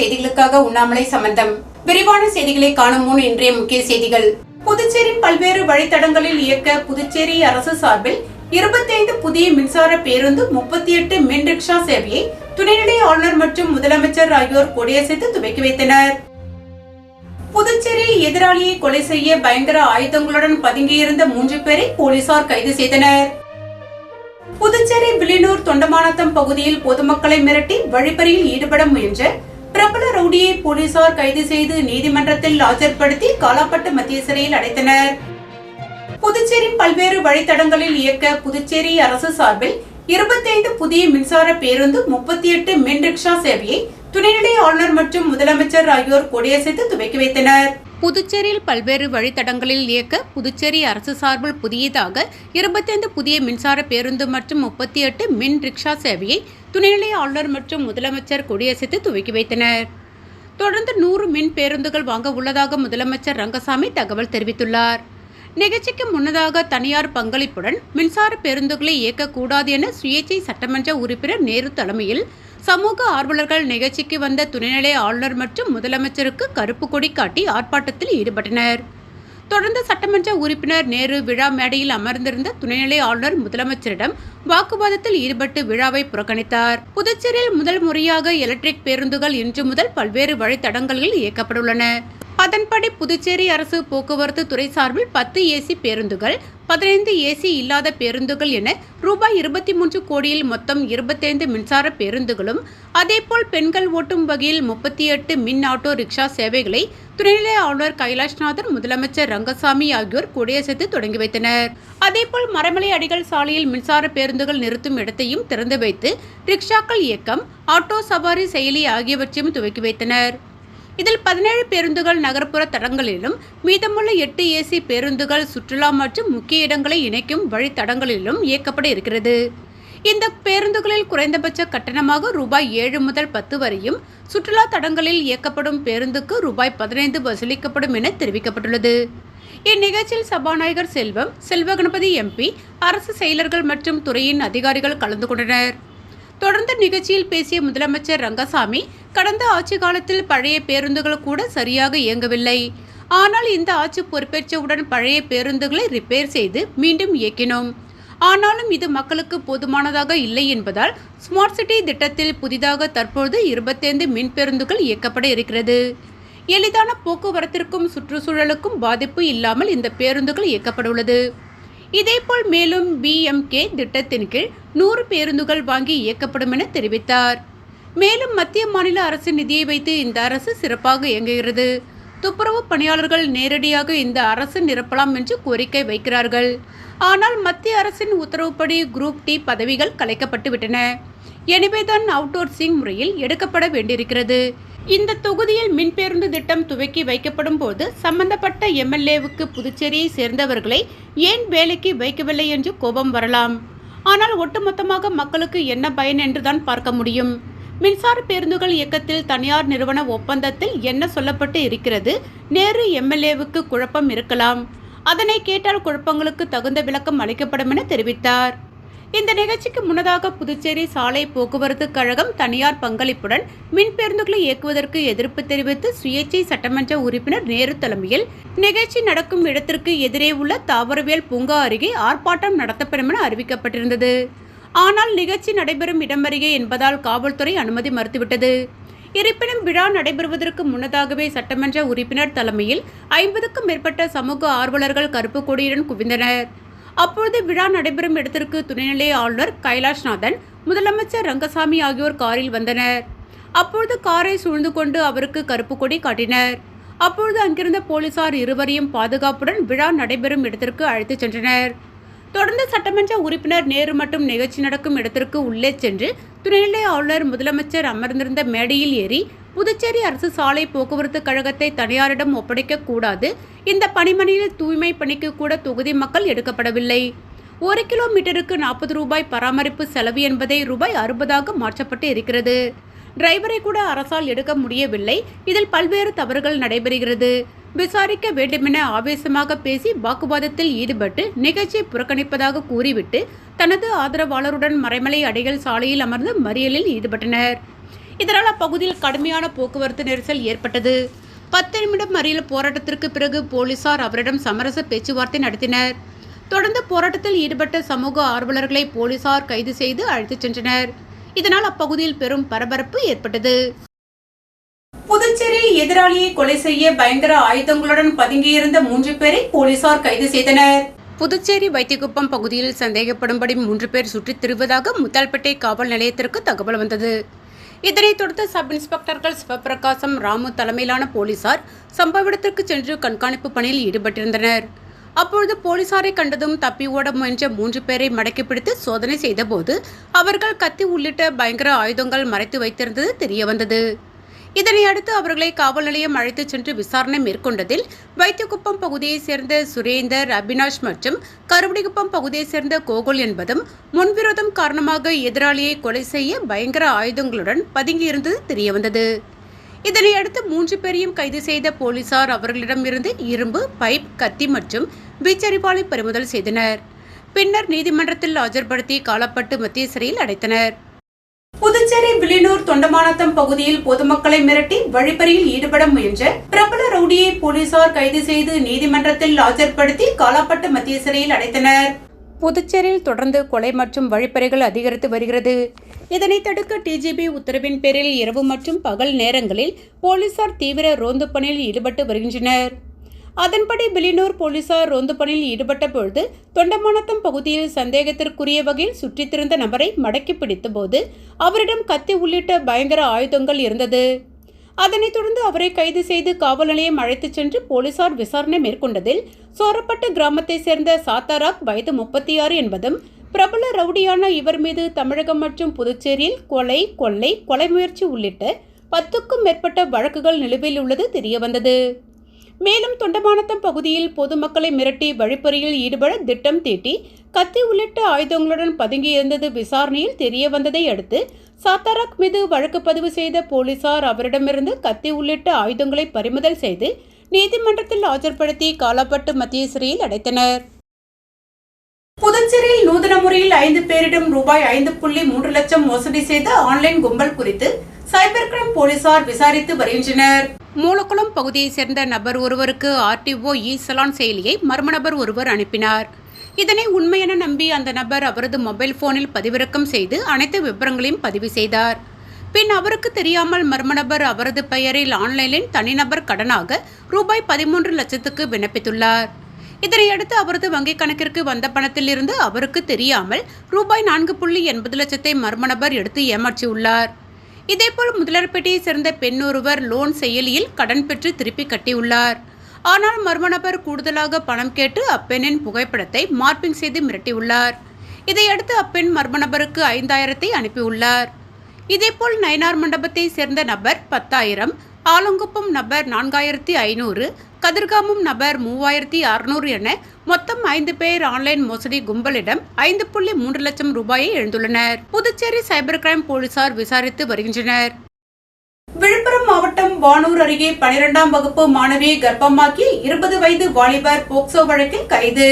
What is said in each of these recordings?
செய்திகளுக்காக உண்ணாமலை சம்பந்தம். விரிவான செய்திகளை காணும் முன் இன்றைய முக்கிய செய்திகள். புதுச்சேரி பல்வேறு வழித்தடங்களில் இயக்க புதுச்சேரி அரசு சார்பில் இருபத்தைந்து புதிய மின்சார பேருந்து முப்பத்தி எட்டு மின் ரிக்ஷா சேவையை துணைநிலை ஆளுநர் மற்றும் முதலமைச்சர் ஆகியோர் கொடியசைத்து துவக்கி வைத்தனர். புதுச்சேரியில் எதிராளியை கொலை செய்ய பயங்கர ஆயுதங்களுடன் பதுங்கியிருந்த மூன்று பேரை போலீசார் கைது செய்தனர். புதுச்சேரி வில்லியனூர் தொண்டமானத்தம் பகுதியில் பொதுமக்களை மிரட்டி வழிப்பறியில் ஈடுபட முயன்ற பிரபல ரவுடியை போலீசார் கைது செய்து நீதிமன்றத்தில் ஆஜர்படுத்தி காலாப்பட்டு மத்திய சிறையில் அடைத்தனர். புதுச்சேரி பல்வேறு வழித்தடங்களில் இயக்க புதுச்சேரி அரசு சார்பில் இருபத்தைந்து புதிய மின்சார பேருந்து முப்பத்தி எட்டு மின் ரிக்ஷா சேவையை துணைநிலை ஆளுநர் மற்றும் முதலமைச்சர் ஆகியோர் கொடியசைத்து துவக்கி வைத்தனர். புதுச்சேரியில் பல்வேறு வழித்தடங்களில் இயக்க புதுச்சேரி அரசு சார்பில் புதியதாக இருபத்தைந்து புதிய மின்சார பேருந்து மற்றும் முப்பத்தி எட்டு மின் ரிக்ஷா சேவையை துணைநிலை ஆளுநர் மற்றும் முதலமைச்சர் கொடியசைத்து துவக்கி வைத்தனர். தொடர்ந்து நூறு மின் பேருந்துகள் வாங்க உள்ளதாக முதலமைச்சர் ரங்கசாமி தகவல் தெரிவித்துள்ளார். நிகழ்ச்சிக்கு முன்னதாக தனியார் பங்களிப்புடன் மின்சார பேருந்துகளை இயக்கக்கூடாது என சுயேட்சை சட்டமன்ற உறுப்பினர் நேரு தலைமையில் சமூக ஆர்வலர்கள் நிகழ்ச்சிக்கு வந்த துணைநிலை ஆளுநர் மற்றும் முதலமைச்சருக்கு கருப்பு கொடி காட்டி ஆர்ப்பாட்டத்தில் ஈடுபட்டனர். தொடர்ந்து சட்டமன்ற உறுப்பினர் நேரு விழா மேடையில் அமர்ந்திருந்த துணைநிலை ஆளுநர் முதலமைச்சரிடம் வாக்குவாதத்தில் ஈடுபட்டு விழாவை புறக்கணித்தார். புதுச்சேரியில் முதல் முறையாக எலக்ட்ரிக் பேருந்துகள் இன்று முதல் பல்வேறு வழித்தடங்களில் இயக்கப்பட்டுள்ளன. அதன்படி புதுச்சேரி அரசு போக்குவரத்து துறை சார்பில் பத்து ஏசி பேருந்துகள் பதினைந்து ஏசி இல்லாத பேருந்துகள் என ரூபாய் இருபத்தி மூன்று கோடியில் மொத்தம் இருபத்தைந்து மின்சார பேருந்துகளும் அதேபோல் பெண்கள் ஓட்டும் வகையில் முப்பத்தி எட்டு மின் ஆட்டோ ரிக்ஷா சேவைகளை துணைநிலை ஆளுநர் கைலாஷ்நாதன் முதலமைச்சர் ரங்கசாமி ஆகியோர் கொடியசைத்து தொடங்கி வைத்தனர். அதேபோல் மரமலை அடிகள் சாலையில் மின்சார பேருந்துகள் நிறுத்தும் இடத்தையும் திறந்து வைத்து ரிக்ஷாக்கள் இயக்கம் ஆட்டோ சவாரி செயலி ஆகியவற்றையும் துவக்கி வைத்தனர். இதில் பதினேழு பேருந்துகள் நகர்ப்புற தடங்களிலும் மீதமுள்ள எட்டு ஏசி பேருந்துகள் சுற்றுலா மற்றும் முக்கிய இடங்களை இணைக்கும் வழித்தடங்களிலும் இயக்கப்பட இருக்கிறது. இந்த பேருந்துகளில் குறைந்தபட்ச கட்டணமாக ரூபாய் ஏழு முதல் பத்து வரையும் சுற்றுலா தடங்களில் இயக்கப்படும் பேருந்துக்கு ரூபாய் பதினைந்து வசூலிக்கப்படும் என தெரிவிக்கப்பட்டுள்ளது. இந்நிகழ்ச்சியில் சபாநாயகர் செல்வம் செல்வ கணபதி எம்பி அரசு செயலர்கள் மற்றும் துறையின் அதிகாரிகள் கலந்து கொண்டனர். தொடர்ந்து நிகழ்ச்சியில் பேசிய முதலமைச்சர் ரங்கசாமி கடந்த ஆட்சி காலத்தில் பழைய பேருந்துகள் கூட சரியாக இயங்கவில்லை. ஆனால் இந்த ஆட்சி பொறுப்பேற்றவுடன் பழைய பேருந்துகளை ரிப்பேர் செய்து மீண்டும் இயக்கினோம். ஆனாலும் இது மக்களுக்கு போதுமானதாக இல்லை என்பதால் ஸ்மார்ட் சிட்டி திட்டத்தில் புதிதாக தற்போது இருபத்தைந்து மின் பேருந்துகள் இயக்கப்பட இருக்கிறது. எளிதான போக்குவரத்திற்கும் சுற்றுச்சூழலுக்கும் பாதிப்பு இல்லாமல் இந்த பேருந்துகள் இயக்கப்பட்டுள்ளது இதேபோல் மேலும் பிஎம்கே திட்டத்தின் கீழ் நூறு பேருந்துகள் வாங்கி இயக்கப்படும் என தெரிவித்தார். மேலும் மத்திய மாநில அரசின் நிதியை வைத்து இந்த அரசு சிறப்பாக இயங்குகிறது. துப்புரவு பணியாளர்கள் நேரடியாக இந்த அரசு நிரப்பலாம் என்று கோரிக்கை வைக்கிறார்கள். ஆனால் மத்திய அரசின் உத்தரவுப்படி குரூப் டி பதவிகள் கலைக்கப்பட்டு விட்டன எனவேதான் அவுட்டோர்சிங் முறையில் எடுக்கப்பட வேண்டியிருக்கிறது. இந்த தொகுதியில் மின் பேருந்து திட்டம் துவக்கி வைக்கப்படும் போது சம்பந்தப்பட்ட எம்எல்ஏவுக்கு புதுச்சேரியை சேர்ந்தவர்களை ஏன் வேலைக்கு வைக்கவில்லை என்று கோபம் வரலாம். ஆனால் ஒட்டுமொத்தமாக மக்களுக்கு என்ன பயன் என்றுதான் பார்க்க முடியும். மின்சார பேருந்துகள் இயக்கத்தில் தனியார் நிறுவன ஒப்பந்தத்தில் என்ன சொல்லப்பட்டு இருக்கிறது? நேரு எம்எல்ஏவுக்கு குழப்பம் இருக்கலாம். அதனை கேட்டால் குழப்பங்களுக்கு தகுந்த விளக்கம் அளிக்கப்படும் என தெரிவித்தார். இந்த நிகழ்ச்சிக்கு முன்னதாக புதுச்சேரி சாலை போக்குவரத்து கழகம் தனியார் பங்களிப்புடன் மின் பேருந்துகளை இயக்குவதற்கு எதிர்ப்பு தெரிவித்து சுயேட்சை சட்டமன்ற உறுப்பினர் நேரு தலைமையில் நிகழ்ச்சி நடக்கும் இடத்திற்கு எதிரே உள்ள தாவரவியல் பூங்கா அருகே ஆர்ப்பாட்டம் நடத்தப்படும் என அறிவிக்கப்பட்டிருந்தது. ஆனால் நிகழ்ச்சி நடைபெறும் இடம் என்பதால் காவல்துறை அனுமதி மறுத்துவிட்டது. இருப்பினும் விழா நடைபெறுவதற்கு முன்னதாகவே சட்டமன்ற உறுப்பினர் தலைமையில் ஐம்பதுக்கும் மேற்பட்ட சமூக ஆர்வலர்கள் கருப்பு கொடியுடன் குவிந்தனர். அப்பொழுது விழா நடைபெறும் இடத்திற்கு துணைநிலை ஆளுநர் கைலாஷ்நாதன் முதலமைச்சர் ரங்கசாமி ஆகியோர் காரில் வந்தனர். அப்பொழுது காரை சூழ்ந்து கொண்டு அவருக்கு கருப்பு கொடி காட்டினர். அப்பொழுது அங்கிருந்த போலீசார் இருவரையும் பாதுகாப்புடன் விழா நடைபெறும் இடத்திற்கு அழைத்துச் சென்றனர். தொடர்ந்து சட்டமன்ற உறுப்பினர் நேரு மற்றும் நிகழ்ச்சி நடக்கும் இடத்திற்கு உள்ளே சென்று துணைநிலை ஆளுநர் முதலமைச்சர் அமர்ந்திருந்த மேடையில் ஏறி புதுச்சேரி அரசு சாலை போக்குவரத்து கழகத்தை தனியாரிடம் ஒப்படைக்க கூடாது. இந்த பணிமனையில் தூய்மை பணிக்கு கூட தொகுதி மக்கள் எடுக்கப்படவில்லை. ஒரு கிலோமீட்டருக்கு நாற்பது ரூபாய் பராமரிப்பு செலவு என்பதை ரூபாய் அறுபதாக மாற்றப்பட்டு இருக்கிறது. டிரைவரை கூட அரசால் எடுக்க முடியவில்லை. இதில் பல்வேறு தவறுகள் நடைபெறுகிறது. விசாரிக்க வேண்டுமென ஆவேசமாக பேசி வாக்குவாதத்தில் ஈடுபட்டு நிகழ்ச்சியை புறக்கணிப்பதாக கூறிவிட்டு தனது ஆதரவாளருடன் மறைமலை அடைகள் சாலையில் அமர்ந்து மறியலில் ஈடுபட்டனர். இதனால் அப்பகுதியில் கடுமையான போக்குவரத்து நெரிசல் ஏற்பட்டது. பத்து நிமிடம் மறியல் போராட்டத்திற்கு பிறகு போலீசார் அவரிடம் சமரச பேச்சுவார்த்தை நடத்தினர். தொடர்ந்து போராட்டத்தில் ஈடுபட்ட சமூக ஆர்வலர்களை போலீசார் கைது செய்து அழைத்துச் சென்றனர். இதனால் அப்பகுதியில் பெரும் பரபரப்பு ஏற்பட்டது. புதுச்சேரியில் எதிராளியை கொலை செய்ய பயங்கர ஆயுதங்களுடன் பதுங்கியிருந்த மூன்று பேரை போலீசார் கைது செய்தனர். புதுச்சேரி வைத்தியகுப்பம் பகுதியில் சந்தேகப்படும்படி மூன்று பேர் சுற்றித் திரிவதாக முத்தால்பேட்டை காவல் நிலையத்திற்கு தகவல் வந்தது. இதனைத் தொடர்ந்து சப் இன்ஸ்பெக்டர்கள் சிவபிரகாசம் ராமு தலைமையிலான போலீசார் சம்பவ இடத்திற்கு சென்று கண்காணிப்பு பணியில் ஈடுபட்டிருந்தனர். அப்பொழுது போலீசாரை கண்டதும் தப்பி ஓட முயன்ற மூன்று பேரை மடக்கி பிடித்து சோதனை செய்தபோது அவர்கள் கத்தி உள்ளிட்ட பயங்கர ஆயுதங்கள் மறைத்து வைத்திருந்தது தெரியவந்தது. இதனையடுத்து அவர்களை காவல் நிலையம் அழைத்துச் சென்று விசாரணை மேற்கொண்டதில் வைத்தியகுப்பம் பகுதியைச் சேர்ந்த சுரேந்தர் அபினாஷ் மற்றும் கருவடிகுப்பம் பகுதியைச் சேர்ந்த கோகுல் என்பதும் முன்விரோதம் காரணமாக எதிராளியை கொலை செய்ய பயங்கர ஆயுதங்களுடன் பதுங்கியிருந்தது தெரியவந்தது. இதனையடுத்து மூன்று பேரையும் கைது செய்த போலீசார் அவர்களிடமிருந்து இரும்பு பைப் கத்தி மற்றும் வீச்சரிவாளை பறிமுதல் செய்தனர். பின்னர் நீதிமன்றத்தில் ஆஜர்படுத்தி காலப்பட்டு மத்திய சிறையில் அடைத்தனர். புதுச்சேரி வில்லியனூர் தொண்டமானத்தம் பகுதியில் பொதுமக்களை மிரட்டி வழிப்பறியில் ஈடுபட முயன்ற பிரபல ரவுடியை போலீசார் கைது செய்து நீதிமன்றத்தில் ஆஜர்படுத்தி காலாப்பட்டு மத்திய சிறையில் அடைத்தனர். புதுச்சேரியில் தொடர்ந்து கொலை மற்றும் வழிப்பறைகள் அதிகரித்து வருகிறது. இதனை தடுக்க டிஜிபி உத்தரவின் பேரில் இரவு மற்றும் பகல் நேரங்களில் போலீசார் தீவிர ரோந்து பணியில் ஈடுபட்டு வருகின்றனர். அதன்படி பிலினூர் போலீசார் ரோந்து பணியில் ஈடுபட்ட பொழுது தொண்டமானத்தம் பகுதியில் சந்தேகத்திற்குரிய வகையில் சுற்றித் திரிந்த நபரை மடக்கி பிடித்தபோது அவரிடம் கத்தி உள்ளிட்ட பயங்கர ஆயுதங்கள் இருந்தது. அதனைத் தொடர்ந்து அவரை கைது செய்து காவல் நிலையம் அழைத்துச் சென்று போலீசார் விசாரணை மேற்கொண்டதில் சோரப்பட்டு கிராமத்தைச் சேர்ந்த சாத்தாராக் வயது முப்பத்தி ஆறு என்பதும் பிரபல ரவுடியான இவர் மீது தமிழகம் மற்றும் புதுச்சேரியில் கொலை கொள்ளை கொலை முயற்சி உள்ளிட்ட பத்துக்கும் மேற்பட்ட வழக்குகள் நிலுவையில் உள்ளது தெரியவந்தது. மேலும் தொண்டமானத்தம் பகுதியில் பொதுமக்களை மிரட்டி வழிப்பறியில் ஈடுபட திட்டம் தீட்டி கத்தி உள்ளிட்ட ஆயுதங்களுடன் பதுங்கியிருந்தது விசாரணையில் தெரிய வந்ததை அடுத்து சாத்தாராக் மீது வழக்கு பதிவு செய்த போலீசார் அவரிடமிருந்து கத்தி உள்ளிட்ட ஆயுதங்களை பறிமுதல் செய்து நீதிமன்றத்தில் ஆஜர்படுத்தி காலாப்பட்டு மத்திய சிறையில் அடைத்தனர். புதுச்சேரியில் நூதன முறையில் ஐந்து பேரிடம் ரூபாய் ஐந்து புள்ளி மூன்று லட்சம் மோசடி செய்த ஆன்லைன் கும்பல் குறித்து சைபர் கிரைம் போலீசார் விசாரித்து வருகின்றனர். மூலக்குளம் பகுதியைச் சேர்ந்த நபர் ஒருவருக்கு ஆர்டிஓ இ சலான் செயலியை மர்ம நபர் ஒருவர் அனுப்பினார். இதனை உண்மையென நம்பி அந்த நபர் அவரது மொபைல் போனில் பதிவிறக்கம் செய்து அனைத்து விவரங்களையும் பதிவு செய்தார். பின் அவருக்கு தெரியாமல் மர்ம நபர் அவரது பெயரில் ஆன்லைனில் தனிநபர் கடனாக ரூபாய் பதிமூன்று லட்சத்துக்கு விண்ணப்பித்துள்ளார். இதனையடுத்து அவரது வங்கிக் கணக்கிற்கு வந்த பணத்திலிருந்து அவருக்கு தெரியாமல் ரூபாய் நான்கு புள்ளி எண்பது லட்சத்தை மர்ம நபர் எடுத்து ஏமாற்றியுள்ளார். இதேபோல் முதலர்பேட்டையைச் சேர்ந்த பெண் ஒருவர் லோன் செயலியில் கடன் பெற்று திருப்பி கட்டியுள்ளார். ஆனால் மர்ம நபர் கூடுதலாக பணம் கேட்டு அப்பெண்ணின் புகைப்படத்தை மார்பிங் செய்து மிரட்டியுள்ளார். இதையடுத்து அப்பெண் மர்ம நபருக்கு ஐந்தாயிரத்தை அனுப்பியுள்ளார். இதேபோல் நயனார் மண்டபத்தை சேர்ந்த நபர் பத்தாயிரம் ஆலங்குப்பம் நபர் நான்காயிரத்தி ஐநூறு கதிர்காமம் நபர் மூவாயிரத்தி அறுநூறு என மொத்தம் ஐந்து பேர் ஆன்லைன் மோசடி கும்பலிடம் ஐந்து புள்ளி மூன்று லட்சம் ரூபாயை எழுந்துள்ளனர். புதுச்சேரி சைபர் கிரைம் போலீசார் விசாரித்து வருகின்றனர். விழுப்புரம் மாவட்டம் வானூர் அருகே பனிரெண்டாம் வகுப்பு மாணவியை கர்ப்பமாக்கி இருபது வயது வாலிபர் போக்சோ வழக்கில் கைது.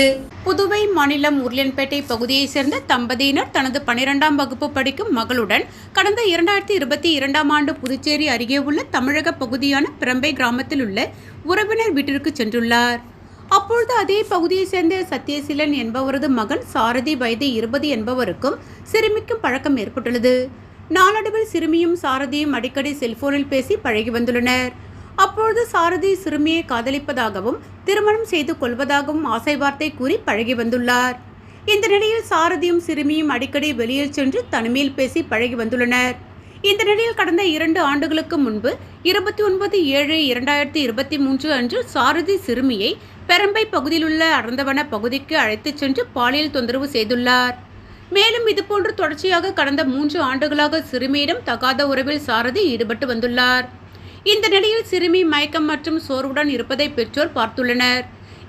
புதுவை மாநிலம் உருளியன்பேட்டை பகுதியைச் சேர்ந்த தம்பதியினர் தனது பனிரெண்டாம் வகுப்பு படிக்கும் மகளுடன் கடந்த இரண்டாயிரத்தி இருபத்தி இரண்டாம் ஆண்டு புதுச்சேரி அருகே உள்ள தமிழக பகுதியான பிரம்பை கிராமத்தில் உள்ள உறவினர் வீட்டிற்கு சென்றுள்ளார். அப்பொழுது அதே பகுதியைச் சேர்ந்த சத்யசீலன் என்பவரது மகன் சாரதி வயது இருபது என்பவருக்கும் சிறுமிக்கும் பழக்கம் ஏற்பட்டுள்ளது. நாளடைவில் சிறுமியும் சாரதியும் அடிக்கடி செல்போனில் பேசி பழகி வந்துள்ளனர். அப்பொழுது சாரதி சிறுமியை காதலிப்பதாகவும் திருமணம் செய்து கொள்வதாகவும் ஆசை வார்த்தை கூறி பழகி வந்துள்ளார். இந்த நிலையில் சாரதியும் சிறுமியும் அடிக்கடி வெளியில் சென்று தனிமையில் பேசி பழகி வந்துள்ளனர். இந்த நிலையில் கடந்த இரண்டு ஆண்டுகளுக்கு முன்பு இருபத்தி ஒன்பது ஏழு இரண்டாயிரத்தி இருபத்தி மூன்று அன்று சாரதி சிறுமியை பெரம்பை பகுதியிலுள்ள அடர்ந்தவன பகுதிக்கு அழைத்துச் சென்று பாலியல் தொந்தரவு செய்துள்ளார். மேலும் இதுபோன்று தொடர்ச்சியாக கடந்த மூன்று ஆண்டுகளாக சிறுமியிடம் தகாத உறவில் சாரதி ஈடுபட்டு வந்துள்ளார். இந்த நிலையில் சிறுமி மயக்கம் மற்றும் சோர்வுடன் இருப்பதை பெற்றோர் பார்த்துள்ளனர்.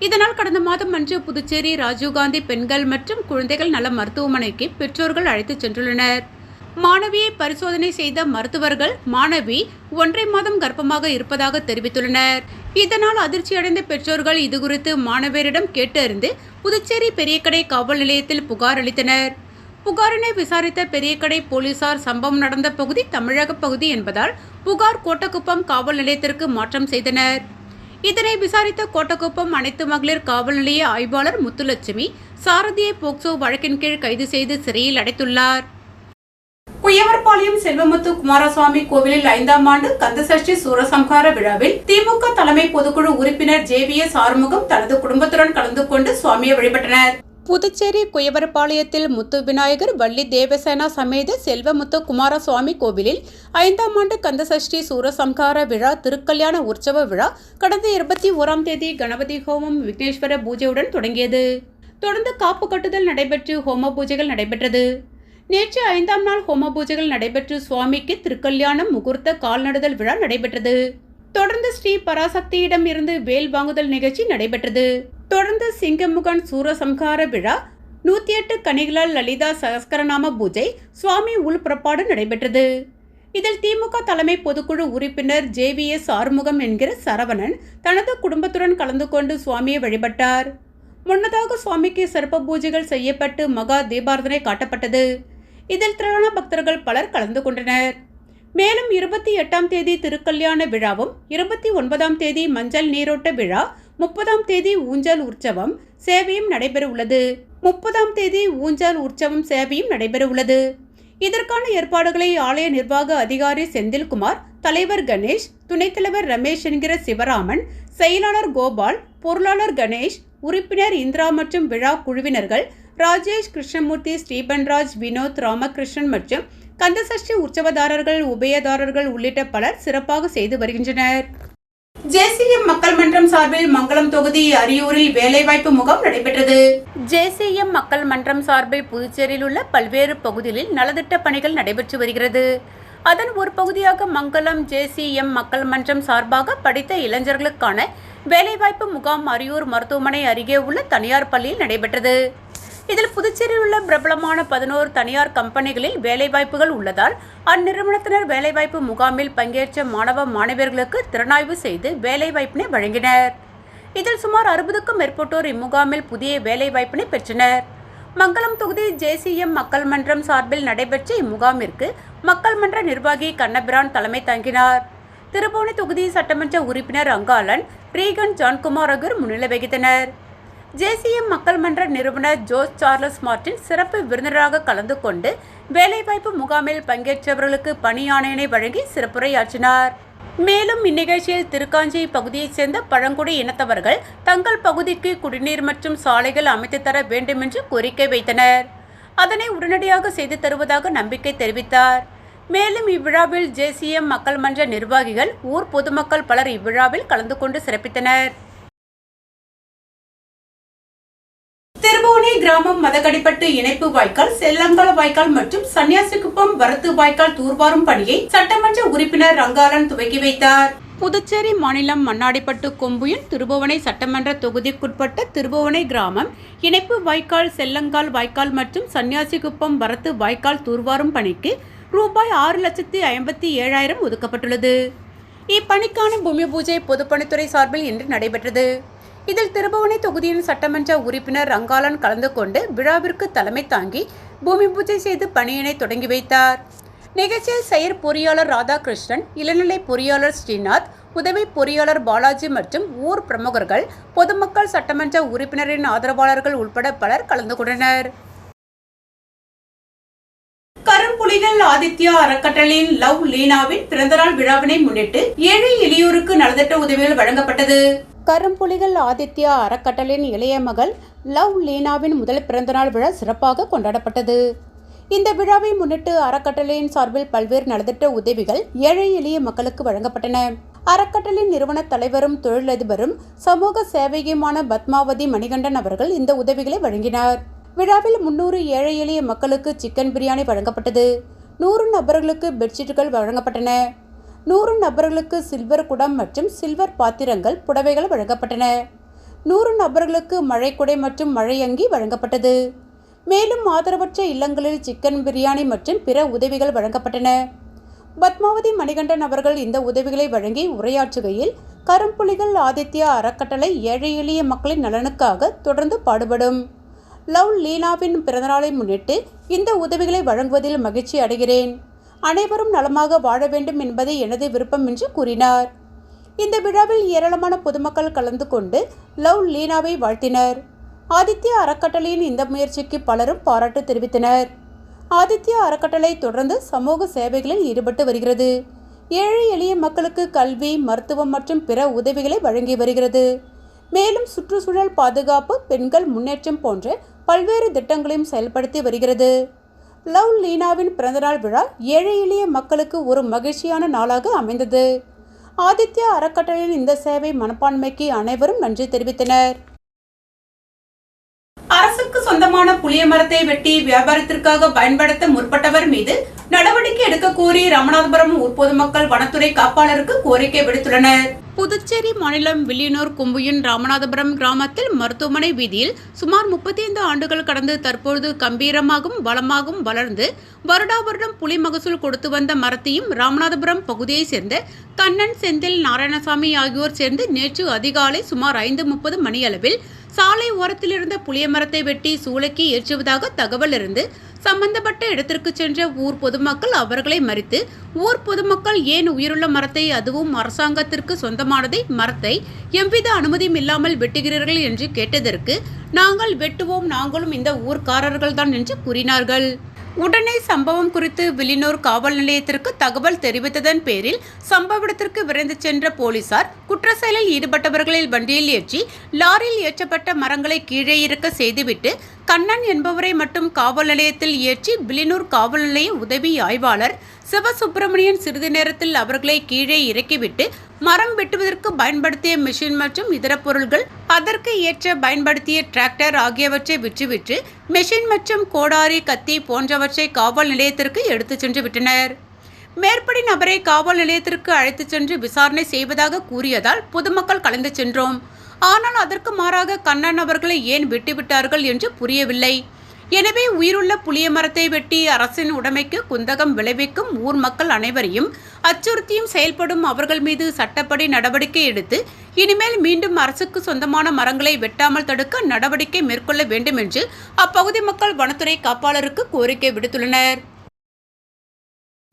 இதனால் கடந்த மாதம் அன்று புதுச்சேரி ராஜீவ்காந்தி பெண்கள் மற்றும் குழந்தைகள் நல மருத்துவமனைக்கு பெற்றோர்கள் அழைத்துச் சென்றுள்ளனர். மாணவியை பரிசோதனை செய்த மருத்துவர்கள் மாணவி ஒன்றை மாதம் கர்ப்பமாக இருப்பதாக தெரிவித்துள்ளனர். இதனால் அதிர்ச்சியடைந்த பெற்றோர்கள் இதுகுறித்து மாணவியரிடம் கேட்டறிந்து புதுச்சேரி பெரியக்கடை காவல் நிலையத்தில் புகார் அளித்தனர். புகாரினை விசாரித்த பெரியகடை போலீசார் சம்பவம் நடந்த பகுதி தமிழக பகுதி என்பதால் புகார் கோட்டக்குப்பம் காவல் நிலையத்திற்கு மாற்றம் செய்தனர். இதனை விசாரித்த கோட்டக்குப்பம் அனைத்து மகளிர் காவல் நிலைய ஆய்வாளர் முத்துலட்சுமி சாரதியை போக்சோ வழக்கின் கீழ் கைது செய்து சிறையில் அடைத்துள்ளார். குயவர்பாளையம் செல்வமுத்து குமாரசுவாமி கோவிலில் ஐந்தாம் ஆண்டு கந்தசஷ்டி சூரசம்ஹார விழாவில் திமுக தலைமை பொதுக்குழு உறுப்பினர் ஜே வி எஸ் ஆறுமுகம் தனது குடும்பத்துடன் கலந்து கொண்டு சுவாமியை வழிபட்டனர். புதுச்சேரி குயவரபாளையத்தில் முத்து விநாயகர் வள்ளி தேவசேனா சமேத செல்வமுத்து குமாரசுவாமி கோவிலில் ஐந்தாம் ஆண்டு கந்தசஷ்டி சூரசம்ஹார விழா திருக்கல்யாண உற்சவ விழா கடந்த இருபத்தி ஓராம் தேதி கணபதி ஹோமம் விக்னேஸ்வர பூஜையுடன் தொடங்கியது. தொடர்ந்து காப்பு கட்டுதல் நடைபெற்று ஹோம பூஜைகள் நடைபெற்றது. நேற்று ஐந்தாம் நாள் ஹோம பூஜைகள் நடைபெற்று சுவாமிக்கு திருக்கல்யாணம் முகூர்த்த கால்நடுதல் விழா நடைபெற்றது. தொடர்ந்து ஸ்ரீ பராசக்தியிடம் இருந்து வேல் வாங்குதல் நிகழ்ச்சி நடைபெற்றது. தொடர்ந்து சிங்கமுகன் சூரசம்ஹார விழா நூத்தி எட்டு கனிகளால் லலிதா சகஸ்கரநாம பூஜை சுவாமி உள்புறப்பாடு நடைபெற்றது. இதில் திமுக தலைமை பொதுக்குழு உறுப்பினர் ஜே வி எஸ் ஆறுமுகம் என்கிற சரவணன் தனது குடும்பத்துடன் கலந்து கொண்டு சுவாமியை வழிபட்டார். முன்னதாக சுவாமிக்கு சிறப்பு பூஜைகள் செய்யப்பட்டு மகா தீபாரதனை காட்டப்பட்டது. இதில் திரளான பக்தர்கள் பலர் கலந்து கொண்டனர். மேலும் இருபத்தி எட்டாம் தேதி திருக்கல்யாண விழாவும் இருபத்தி ஒன்பதாம் தேதி மஞ்சள் நீரோட்ட விழா முப்பதாம் தேதி ஊஞ்சல் உற்சவம் சேவையும் நடைபெற உள்ளது முப்பதாம் தேதி ஊஞ்சல் உற்சவம் சேவையும் நடைபெற உள்ளது இதற்கான ஏற்பாடுகளை ஆலய நிர்வாக அதிகாரி செந்தில்குமார் தலைவர் கணேஷ் துணைத் தலைவர் ரமேஷ் என்கிற சிவராமன் செயலாளர் கோபால் பொருளாளர் கணேஷ் உறுப்பினர் இந்திரா மற்றும் விழா குழுவினர்கள் ராஜேஷ் கிருஷ்ணமூர்த்தி ஸ்ரீபன்ராஜ் வினோத் ராமகிருஷ்ணன் மற்றும் கந்தசஷ்டி உற்சவதாரர்கள் உபயதாரர்கள் உள்ளிட்ட பலர் சிறப்பாக செய்து வருகின்றனர். ஜேசிஎம் மக்கள் மன்றம் சார்பில் மங்களம் தொகுதி அரியூரில் வேலைவாய்ப்பு முகாம் நடைபெற்றது. ஜேசிஎம் மக்கள் மன்றம் சார்பில் புதுச்சேரியில் உள்ள பல்வேறு பகுதிகளில் நலத்திட்ட பணிகள் நடைபெற்று வருகிறது. அதன் ஒரு பகுதியாக மங்களம் ஜேசிஎம் மக்கள் மன்றம் சார்பாக படித்த இளைஞர்களுக்கான வேலைவாய்ப்பு முகாம் அரியூர் மருத்துவமனை அருகே உள்ள தனியார் பள்ளியில் நடைபெற்றது. இதில் புதுச்சேரியில் உள்ள பிரபலமான பதினோரு தனியார் கம்பெனிகளில் வேலைவாய்ப்புகள் உள்ளதால் அந்நிறுவனத்தினர் வேலைவாய்ப்பு முகாமில் பங்கேற்ற மாணவ மாணவியர்களுக்கு திறனாய்வு செய்து வேலைவாய்ப்பினை வழங்கினர். இதில் சுமார் அறுபதுக்கும் மேற்பட்டோர் இம்முகாமில் புதிய வேலைவாய்ப்பினை பெற்றனர். மங்களம் தொகுதி ஜேசிஎம் மக்கள் மன்றம் சார்பில் நடைபெற்ற இம்முகாமிற்கு மக்கள் மன்ற நிர்வாகி கண்ணபிரான் தலைமை தாங்கினார். திருபுவனை தொகுதி சட்டமன்ற உறுப்பினர் அங்காளன் ரீகன் ஜான்குமார் ஆகியோர் முன்னிலை வகித்தனர். ஜேசிஎம் மக்கள் மன்ற நிறுவனர் ஜோஸ் சார்லஸ் மார்டின் சிறப்பு விருந்தினராக கலந்து கொண்டு வேலைவாய்ப்பு முகாமில் பங்கேற்றவர்களுக்கு பணி வழங்கி சிறப்புரையாற்றினார். மேலும் இந்நிகழ்ச்சியில் திருக்காஞ்சி பகுதியைச் சேர்ந்த பழங்குடி இனத்தவர்கள் தங்கள் பகுதிக்கு குடிநீர் மற்றும் சாலைகள் அமைத்து தர வேண்டுமென்று கோரிக்கை வைத்தனர். அதனை உடனடியாக செய்து தருவதாக நம்பிக்கை தெரிவித்தார். மேலும் இவ்விழாவில் ஜேசிஎம் மக்கள் மன்ற நிர்வாகிகள் ஊர் பொதுமக்கள் பலர் இவ்விழாவில் கலந்து கொண்டு சிறப்பித்தனர். திருபுவனை கிராமம் மதகடிப்பட்டு இணைப்பு வாய்க்கால் செல்லங்கால வாய்க்கால் மற்றும் சன்னியாசிக்குப்பம் வரத்து வாய்க்கால் தூர்வாரும் பணியை சட்டமன்ற உறுப்பினர் ரங்காரன் துவக்கி வைத்தார். புதுச்சேரி மாநிலம் மண்ணாடிப்பட்டு கொம்புயின் திருபுவனை சட்டமன்ற தொகுதிக்குட்பட்ட திருபுவனை கிராமம் இணைப்பு வாய்க்கால் செல்லங்கால் வாய்க்கால் மற்றும் சன்னியாசிக்குப்பம் வரத்து வாய்க்கால் தூர்வாரும் பணிக்கு ரூபாய் ஆறு லட்சத்தி ஐம்பத்தி ஏழாயிரம் ஒதுக்கப்பட்டுள்ளது. இப்பணிக்கான பூமி பூஜை பொதுப்பணித்துறை சார்பில் இன்று நடைபெற்றது. இதில் திருபுவனை தொகுதியின் சட்டமன்ற உறுப்பினர் ரங்காலன் கலந்து கொண்டு விழாவிற்கு தலைமை தாங்கி பூமி பூஜை செய்து பணியினை தொடங்கி வைத்தார். நிகழ்ச்சியில் செயற் பொறியாளர் ராதாகிருஷ்ணன் இளநிலை பொறியாளர் ஸ்ரீநாத் உதவி பொறியாளர் பாலாஜி மற்றும் ஊர் பிரமுகர்கள் பொதுமக்கள் சட்டமன்ற உறுப்பினரின் ஆதரவாளர்கள் உட்பட பலர் கலந்து கொண்டனர். கரும்புலிகள் ஆதித்யா அறக்கட்டளையின் லவ் லீனாவின் பிறந்தநாள் விழாவினை முன்னிட்டு ஏழை எளியோருக்கு நலத்திட்ட உதவிகள் வழங்கப்பட்டது. கரும்புலிகள் ஆதித்யா அறக்கட்டளின் இளைய மகள் லவ் லீனாவின் முதல் பிறந்தநாள் விழா சிறப்பாக கொண்டாடப்பட்டது. இந்த விழாவை முன்னிட்டு அறக்கட்டளையின் சார்பில் பல்வேறு நலத்திட்ட உதவிகள் ஏழை எளிய மக்களுக்கு வழங்கப்பட்டன. அறக்கட்டளின் நிறுவன தலைவரும் தொழிலதிபரும் சமூக சேவையுமான பத்மாவதி மணிகண்டன் அவர்கள் இந்த உதவிகளை வழங்கினார். விழாவில் முன்னூறு ஏழை எளிய மக்களுக்கு சிக்கன் பிரியாணி வழங்கப்பட்டது. நூறு நபர்களுக்கு பெட்ஷீட்டுகள் வழங்கப்பட்டன. நூறு நபர்களுக்கு சில்வர் குடம் மற்றும் சில்வர் பாத்திரங்கள் புடவைகள் வழங்கப்பட்டன. நூறு நபர்களுக்கு மழைக்குடை மற்றும் மழையங்கி வழங்கப்பட்டது. மேலும் ஆதரவற்ற இல்லங்களில் சிக்கன் பிரியாணி மற்றும் பிற உதவிகள் வழங்கப்பட்டன. பத்மாவதி மணிகண்டன் அவர்கள் இந்த உதவிகளை வழங்கி உரையாற்றுகையில் கரும்புலிகள் ஆதித்யா அறக்கட்டளை ஏழை எளிய மக்களின் நலனுக்காக தொடர்ந்து பாடுபடும். லவ் லீனாவின் பிறந்தநாளை முன்னிட்டு இந்த உதவிகளை வழங்குவதில் மகிழ்ச்சி அடைகிறேன். அனைவரும் நலமாக வாழ வேண்டும் என்பதே எனது விருப்பம் என்று கூறினார். இந்த விழாவில் ஏராளமான பொதுமக்கள் கலந்து கொண்டு லவ் லீனாவை வாழ்த்தினர். ஆதித்யா அறக்கட்டளையின் இந்த முயற்சிக்கு பலரும் பாராட்டு தெரிவித்தனர். ஆதித்யா அறக்கட்டளை தொடர்ந்து சமூக சேவைகளில் ஈடுபட்டு வருகிறது. ஏழை எளிய மக்களுக்கு கல்வி மருத்துவம் மற்றும் பிற உதவிகளை வழங்கி வருகிறது. மேலும் சுற்றுச்சூழல் பாதுகாப்பு பெண்கள் முன்னேற்றம் போன்ற பல்வேறு திட்டங்களையும் செயல்படுத்தி வருகிறது. லவ் லீனாவின் பிறந்தநாள் விழா ஏழை எளிய மக்களுக்கு ஒரு மகிழ்ச்சியான நாளாக அமைந்தது. ஆதித்யா அறக்கட்டளையின் இந்த சேவை மனப்பான்மைக்கு அனைவரும் நன்றி தெரிவித்தனர். அரசுக்கு சொந்தமான புளிய மரத்தை வெட்டி வியாபாரத்திற்காக பயன்படுத்த முற்பட்டவர் மீது நடவடிக்கை எடுக்க கோரி ராமநாதபுரம் ஊர் பொதுமக்கள் வனத்துறை காப்பாளருக்கு கோரிக்கை விடுத்துள்ளனர். புதுச்சேரி மாநிலம் வில்லியனூர் கும்புயின் ராமநாதபுரம் கிராமத்தில் மருத்துவமனை வீதியில் சுமார் முப்பத்தி ஐந்து ஆண்டுகள் கடந்து தற்பொழுது கம்பீரமாகவும் வளமாகவும் வளர்ந்து வருடா வருடம் புலி மகசூல் கொடுத்து வந்த மரத்தையும் ராமநாதபுரம் பகுதியைச் சேர்ந்த கண்ணன் செந்தில் நாராயணசாமி ஆகியோர் சேர்ந்து நேற்று அதிகாலை சுமார் ஐந்து முப்பது மணியளவில் சாலை ஓரத்தில் இருந்த புளிய மரத்தை வெட்டி சூளைக்கு ஏற்றுவதாக தகவல் இருந்து சம்பந்தப்பட்ட இடத்திற்கு சென்ற ஊர் பொதுமக்கள் அவர்களை மறித்து ஊர் பொதுமக்கள் ஏன் உயிருள்ள மரத்தை அதுவும் அரசாங்கத்திற்கு சொந்தமானதை மரத்தை எவ்வித அனுமதியும் இல்லாமல் வெட்டுகிறீர்கள் என்று கேட்டதற்கு நாங்கள் வெட்டுவோம் நாங்களும் இந்த ஊர்க்காரர்கள்தான் என்று கூறினார்கள். உடனே சம்பவம் குறித்து வில்லினூர் காவல் நிலையத்திற்கு தகவல் தெரிவித்ததன் பேரில் சம்பவ இடத்திற்கு விரைந்து சென்ற போலீசார் குற்ற செயலில் ஈடுபட்டவர்களில் வண்டியில் ஏற்றி லாரியில் ஏற்றப்பட்ட மரங்களை கீழே இறக்க செய்துவிட்டு கண்ணன் என்பவரை மட்டும் காவல் நிலையத்தில் ஏற்றி வில்லினூர் காவல் நிலைய உதவி ஆய்வாளர் சிவசுப்பிரமணியன் சிறிது நேரத்தில் அவர்களை கீழே இறக்கிவிட்டு மரம் வெட்டுவதற்கு பயன்படுத்திய மிஷின் மற்றும் இதர பொருள்கள் அதற்கு ஏற்ற பயன்படுத்திய டிராக்டர் ஆகியவற்றை விற்றுவிட்டு மிஷின் மற்றும் கோடாரி கத்தி போன்றவற்றை காவல் நிலையத்திற்கு எடுத்துச் சென்று விட்டனர். மேற்படி நபரை காவல் நிலையத்திற்கு அழைத்துச் சென்று விசாரணை செய்வதாக கூறியதால் பொதுமக்கள் கலந்து சென்றோம். ஆனால் அதற்கு மாறாக கண்ணன் அவர்களை ஏன் விட்டுவிட்டார்கள் என்று புரியவில்லை. எனவே உயிருள்ள புளிய மரத்தை வெட்டி அரசின் உடைமைக்கு குந்தகம் விளைவிக்கும் ஊர் மக்கள் அனைவரையும் அச்சுறுத்தியும் செயல்படும் அவர்கள் மீது சட்டப்படி நடவடிக்கை எடுத்து இனிமேல் மீண்டும் அரசுக்கு சொந்தமான மரங்களை வெட்டாமல் தடுக்க நடவடிக்கை மேற்கொள்ள வேண்டும் என்று அப்பகுதி மக்கள் வனத்துறை காப்பாளருக்கு கோரிக்கை விடுத்துள்ளனர்.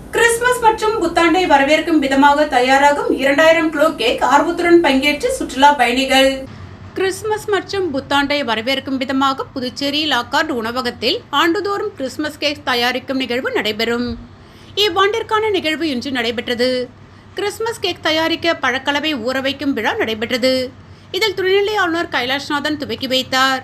கிறிஸ்துமஸ் மற்றும் புத்தாண்டை வரவேற்கும் விதமாக தயாராகும் இரண்டாயிரம் கிலோ கேக் ஆர்வத்துடன் பங்கேற்று சுற்றுலா பயணிகள். கிறிஸ்துமஸ் மற்றும் புத்தாண்டை வரவேற்கும் விதமாக புதுச்சேரி லாக்கார்டு உணவகத்தில் ஆண்டுதோறும் கிறிஸ்துமஸ் கேக் தயாரிக்கும் நிகழ்வு நடைபெறும். இவ்வாண்டிற்கான நிகழ்வு இன்று நடைபெற்றது. கிறிஸ்துமஸ் கேக் தயாரிக்க பழக்கலவை ஊற வைக்கும் விழா நடைபெற்றது. இதில் துணைநிலை ஆளுநர் கைலாஷ்நாதன் துவக்கி வைத்தார்.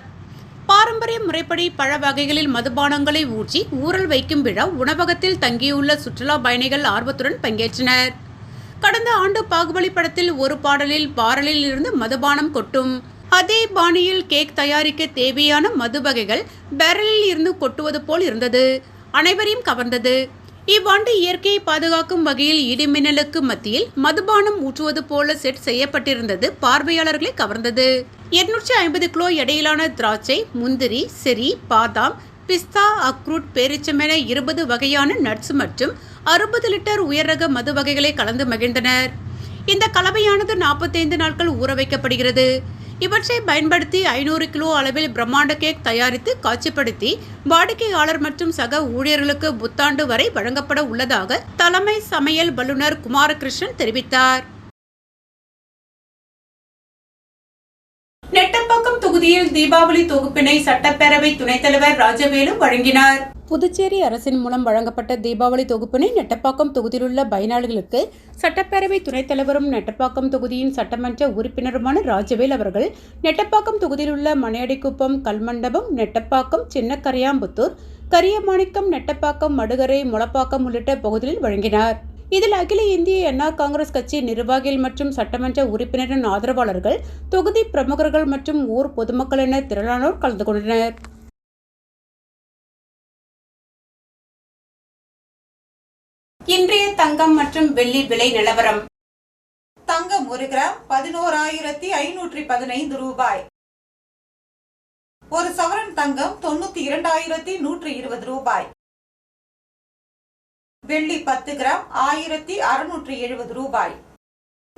பாரம்பரிய முறைப்படி பழ வகைகளில் மதுபானங்களை ஊற்றி ஊறல் வைக்கும் விழா உணவகத்தில் தங்கியுள்ள சுற்றுலா பயணிகள் ஆர்வத்துடன் பங்கேற்றனர். கடந்த ஆண்டு பாகுபலி படத்தில் ஒரு பாடலில் பாரலில் இருந்து மதுபானம் கொட்டும். அதே பாணியில் கேக் தயாரிக்க தேவையான மது வகைகள் பேரலில் இருந்து கொட்டுவது போல் இருந்தது. அனைவரையும் கவர்ந்தது. இவ்வாண்டு இயற்கையை பாதுகாக்கும் வகையில் இடிமின்னலுக்கு மத்தியில் மதுபானம் ஊற்றுவது போல செட் செய்யப்பட்டிருந்தது பார்வையாளர்களை கவர்ந்தது. எட்நூற்றி ஐம்பது கிலோ எடையிலான திராட்சை முந்திரி செரி பாதாம் பிஸ்தா அக்ரூட் பேரிச்சம் என இருபது வகையான நட்ஸ் மற்றும் அறுபது லிட்டர் உயர் ரக மது வகைகளை கலந்து மகிழ்ந்தனர். இந்த கலவையானது நாற்பத்தைந்து நாட்கள் ஊற வைக்கப்படுகிறது. இவற்றை பயன்படுத்தி ஐநூறு கிலோ அளவில் பிரம்மாண்ட கேக் தயாரித்து காட்சிப்படுத்தி வாடிக்கையாளர் மற்றும் சக ஊழியர்களுக்கு புத்தாண்டு வரை வழங்கப்பட உள்ளதாக தலைமை சமையல் வல்லுநர் குமாரகிருஷ்ணன் தெரிவித்தார். நெட்டப்பாக்கம் தொகுதியில் தீபாவளி தொகுப்பினை சட்டப்பேரவை துணைத் தலைவர் ராஜவேலு வழங்கினார். புதுச்சேரி அரசின் மூலம் வழங்கப்பட்ட தீபாவளி தொகுப்பினை நெட்டப்பாக்கம் தொகுதியிலுள்ள பயனாளிகளுக்கு சட்டப்பேரவை துணைத் தலைவரும் நெட்டப்பாக்கம் தொகுதியின் சட்டமன்ற உறுப்பினருமான ராஜவேல் அவர்கள் நெட்டப்பாக்கம் தொகுதியிலுள்ள மனையடிக்குப்பம் கல்மண்டபம் நெட்டப்பாக்கம் சின்னக்கரையாம்புத்தூர் கரியமாணிக்கம் நெட்டப்பாக்கம் மடுகரை முளப்பாக்கம் உள்ளிட்ட பகுதிகளில் வழங்கினார். இதில் அகில இந்திய என்ஆர் காங்கிரஸ் கட்சி நிர்வாகிகள் மற்றும் சட்டமன்ற உறுப்பினரின் ஆதரவாளர்கள் தொகுதி பிரமுகர்கள் மற்றும் ஊர் பொதுமக்கள் என திரளானோர் கலந்து கொண்டனர். இன்றைய தங்கம் மற்றும் வெள்ளி விலை நிலவரம். தங்கம் ஒரு கிராம் பதினோராயிரத்தி ஐநூற்றி பதினைந்து ரூபாய். ஒரு சவரன் தங்கம் தொண்ணூத்தி இரண்டாயிரத்தி நூற்றி இருபது ரூபாய். வெள்ளி பத்து கிராம் ஆயிரத்தி அறுநூற்றி எழுபது ரூபாய்.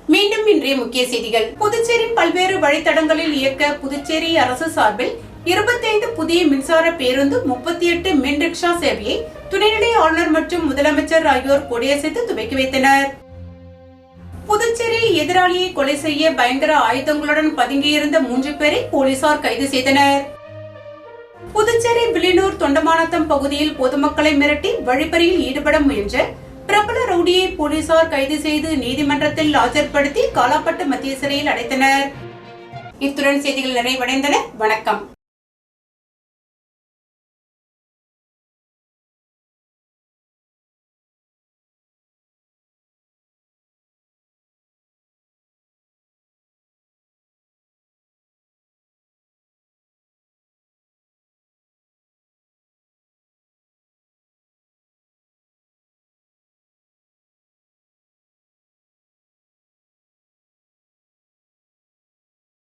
மீண்டும் இன்றைய முக்கிய செய்திகள். புதுச்சேரி பல்வேறு வழித்தடங்களில் இயக்க புதுச்சேரி அரசு சார்பில் இருபத்தைந்து புதிய மின்சார பேருந்து முப்பத்தி எட்டு மின் ரிக்ஷா சேவையை துணைநிலை ஆளுநர் மற்றும் முதலமைச்சர் ஆகியோர் கொடியசைத்து துவக்கி வைத்தனர். புதுச்சேரியில் எதிராளியை கொலை செய்ய பயங்கர ஆயுதங்களுடன் பதுங்கியிருந்த மூன்று பேரை போலீசார் கைது செய்தனர். புதுச்சேரி வில்லியனூர் தொண்டமானத்தம் பகுதியில் பொதுமக்களை மிரட்டி வழிப்பறியில் ஈடுபட முயன்ற பிரபல ரவுடியை போலீசார் கைது செய்து நீதிமன்றத்தில் ஆஜர்படுத்தி காலாப்பட்டு மத்திய சிறையில் அடைத்தனர். இத்துடன் செய்திகள் நிறைவடைந்தன. வணக்கம்.